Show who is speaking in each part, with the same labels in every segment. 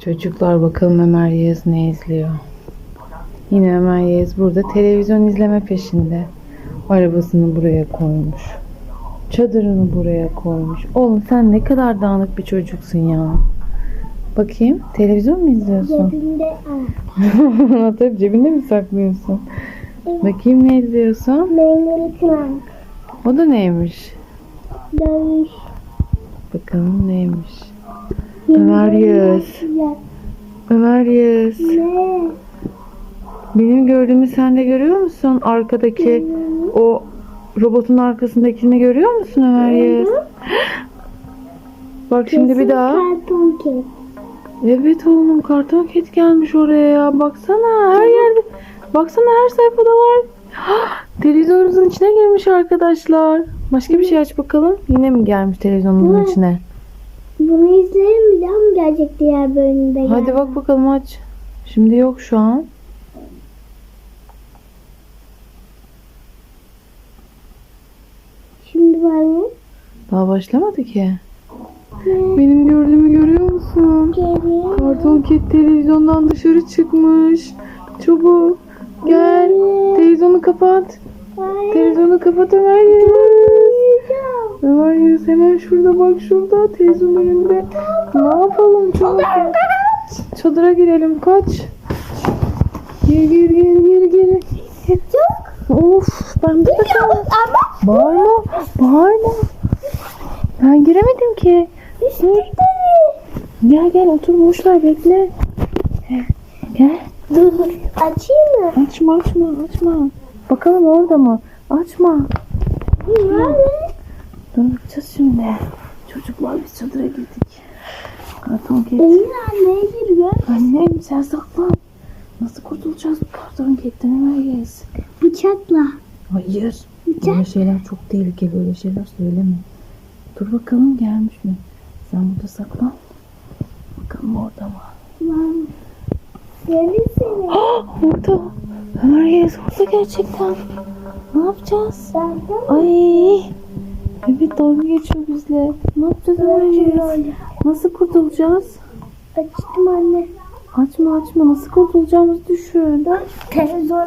Speaker 1: Çocuklar bakalım Ömer Yağız ne izliyor. Yine Ömer Yağız burada televizyon izleme peşinde. Arabasını buraya koymuş. Çadırını buraya koymuş. Oğlum sen ne kadar dağınık bir çocuksun ya. Bakayım televizyon mu izliyorsun?
Speaker 2: Cebimde
Speaker 1: Anahtarı cebinde mi saklıyorsun? Bakayım ne izliyorsun?
Speaker 2: Meyveli.
Speaker 1: O da neymiş?
Speaker 2: Dövüş.
Speaker 1: Bakalım neymiş? Ömer Yağız. Ömer Yağız.
Speaker 2: Ne?
Speaker 1: Benim gördüğümü sen de görüyor musun? Arkadaki o robotun arkasındakini görüyor musun Ömer Yağız? Bak şimdi bir daha.
Speaker 2: Karton.
Speaker 1: Evet oğlum karton ket gelmiş oraya ya. Baksana her yerde. Baksana her sayfada var. Televizyonumuzun içine girmiş arkadaşlar. Başka bir şey aç bakalım. Yine mi gelmiş televizyonumuzun içine?
Speaker 2: Bunu izleyelim bir daha mı gelecek diğer bölümde?
Speaker 1: Hadi
Speaker 2: gel?
Speaker 1: bak bakalım aç. Şimdi yok şu an.
Speaker 2: Şimdi var mı?
Speaker 1: Daha başlamadı ki. Benim gördüğümü görüyor musun?
Speaker 2: Geliyor.
Speaker 1: Karton Ket televizyondan dışarı çıkmış. Çabuk gel. Televizyonu kapat.
Speaker 2: Hayır.
Speaker 1: Televizyonu kapat Ömer. Ömer Yağız hemen şurada bak şurada televizyon önünde. Ne yapalım gel. Çadıra girelim kaç. Gir gir gir gir gir. Of ben burada kaldım. Bağırma bağırma. Ben giremedim ki. Dur. Gel gel otur boş ver bekle. Gel.
Speaker 2: dur dur. Açayım mı?
Speaker 1: Açma açma açma. Bakalım orada mı? Açma.
Speaker 2: Nerede?
Speaker 1: Bakacağız şimdi. Çocuklar biz çadıra girdik. Karton ket.
Speaker 2: Benim anneye giriyor.
Speaker 1: Annem sen saklan. Nasıl kurtulacağız bu karton ketten Emeyiz?
Speaker 2: Bıçakla.
Speaker 1: Hayır.
Speaker 2: Bıçak.
Speaker 1: Böyle şeyler çok tehlikeli. Böyle şeyler söyleme. Dur bakalım gelmiş mi? Sen burada saklan. Bakalım orada mı?
Speaker 2: Var. Gördün seni.
Speaker 1: Orada. Ömer'deyiz orada gerçekten. Ne yapacağız? Ay. Evet dalga geçiyor bizle. Ne yapacağız
Speaker 2: öyle.
Speaker 1: Nasıl kurtulacağız?
Speaker 2: Açtım anne.
Speaker 1: Açma açma. Nasıl kurtulacağımızı düşün.
Speaker 2: Televizyonu.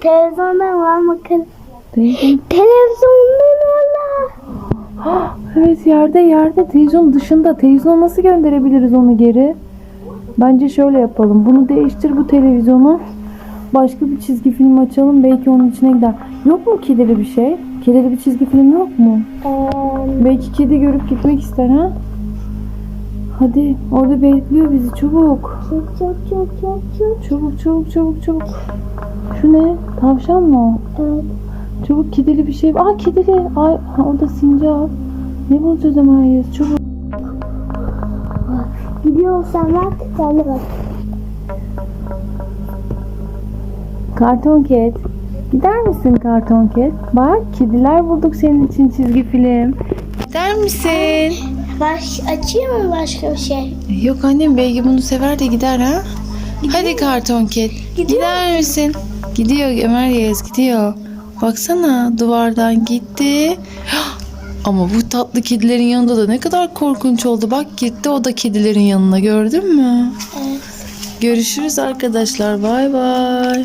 Speaker 2: Televizyondan var bakın.
Speaker 1: Televizyon.
Speaker 2: Televizyondan valla.
Speaker 1: Evet yerde yerde. Televizyon dışında. Televizyona nasıl gönderebiliriz onu geri? Bence şöyle yapalım. Bunu değiştir bu televizyonu. Başka bir çizgi film açalım. Belki onun içine gider. Yok mu kedili bir şey? Kedili bir çizgi film yok mu?
Speaker 2: Ee,
Speaker 1: Belki kedi görüp gitmek ister ha? Hadi orada bekliyor bizi çabuk.
Speaker 2: çok çok çok çok çok.
Speaker 1: Çabuk çabuk çabuk çabuk. Şu ne? Tavşan mı o?
Speaker 2: Evet.
Speaker 1: Çabuk kedili bir şey. Aa kedili. Ay ha, o da sincap. Ne bulacağız Ömer'yiz? Çabuk.
Speaker 2: Gidiyorsan bak. Sen de bak.
Speaker 1: Karton Cat. Gider misin Karton Cat? Bak kediler bulduk senin için çizgi film. Gider misin?
Speaker 2: Baş, açayım mı başka bir şey?
Speaker 1: Yok annem belki bunu sever de gider ha. Hadi Karton Cat. Gider misin? Gidiyor Ömer Yağız gidiyor. Baksana duvardan gitti. Ama bu tatlı kedilerin yanında da ne kadar korkunç oldu. Bak gitti o da kedilerin yanına gördün mü?
Speaker 2: Evet.
Speaker 1: Görüşürüz arkadaşlar. Bay bay.